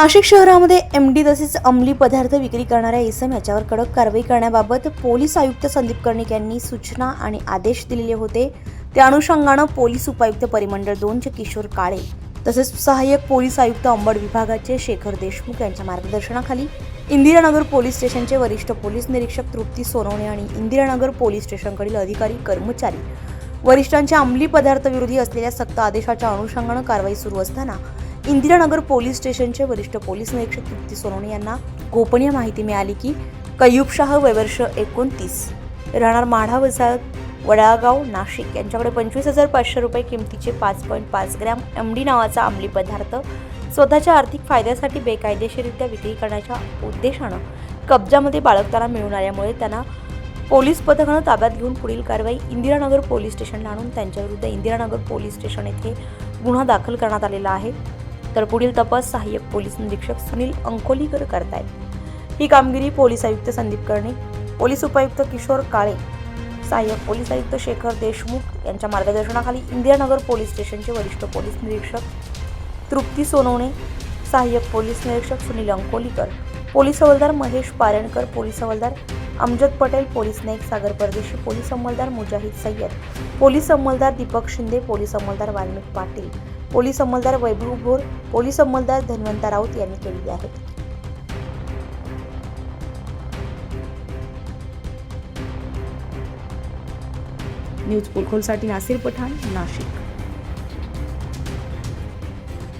नाशिक शहरामध्ये M D तसेच अंमली पदार्थ विक्री करणाऱ्या इसम याच्यावर कडक कारवाई करण्याबाबत पोलीस आयुक्त संदीप कर्णिक यांनी सूचना आणि आदेश दिलेले होते. त्या अनुषंगानं पोलीस उपायुक्त परिमंडळ दोनचे किशोर काळे तसेच सहाय्यक पोलीस आयुक्त अंबड विभागाचे शेखर देशमुख यांच्या मार्गदर्शनाखाली इंदिरानगर पोलीस स्टेशनचे वरिष्ठ पोलीस निरीक्षक तृप्ती सोनवणे आणि इंदिरानगर पोलीस स्टेशनकडील अधिकारी कर्मचारी. वरिष्ठांच्या अंमली पदार्थ विरोधी असलेल्या सक्त आदेशाच्या अनुषंगानं कारवाई सुरू असताना इंदिरानगर पोलीस स्टेशनचे वरिष्ठ पोलीस निरीक्षक तृप्ती सोनवणे यांना गोपनीय माहिती मिळाली की कयूबशाह वयवर्ष एकोणतीस. राहणार माढा वसाहत वडाळगाव नाशिक. यांच्याकडे पंचवीस हजार पाचशे रुपये किमतीचे पाच पॉईंट पाच ग्रॅम एम डी नावाचा अंमली पदार्थ स्वतःच्या आर्थिक फायद्यासाठी बेकायदेशीररित्या विक्री करण्याच्या उद्देशानं कब्जामध्ये बाळगताना मिळून आल्यामुळे त्यांना पोलीस पथकानं ताब्यात घेऊन पुढील कारवाई इंदिरानगर पोलीस स्टेशनला आणून त्यांच्याविरुद्ध इंदिरानगर पोलीस स्टेशन येथे गुन्हा दाखल करण्यात आलेला आहे. तर पुढील तपास सहाय्यक पोलीस निरीक्षक सुनील अंकोलीकर करतायत. ही कामगिरी पोलीस आयुक्त संदीप कर्णे पोलीस उपायुक्त किशोर काळे सहाय्यक पोलीस आयुक्त शेखर देशमुख यांच्या मार्गदर्शनाखाली इंदिरानगर पोलीस स्टेशनचे वरिष्ठ पोलीस निरीक्षक तृप्ती सोनवणे सहाय्यक पोलीस निरीक्षक सुनील अंकोलीकर पोलीस हवालदार महेश पारणकर पोलीस हवालदार अमजद पटेल पोलीस नाईक सागर परदेशी पोलीस अंमलदार मुजाहिद सय्यद पोलीस अंमलदार दीपक शिंदे पोलीस अंमलदार वाल्मिक पाटील पोलीस अंमलदार वैभव भोर पोलीस अंमलदार धन्वंत राऊत यांनी केलेली आहेत न्यूज पोलखोलसाठी नासिर पठाण नाशिक.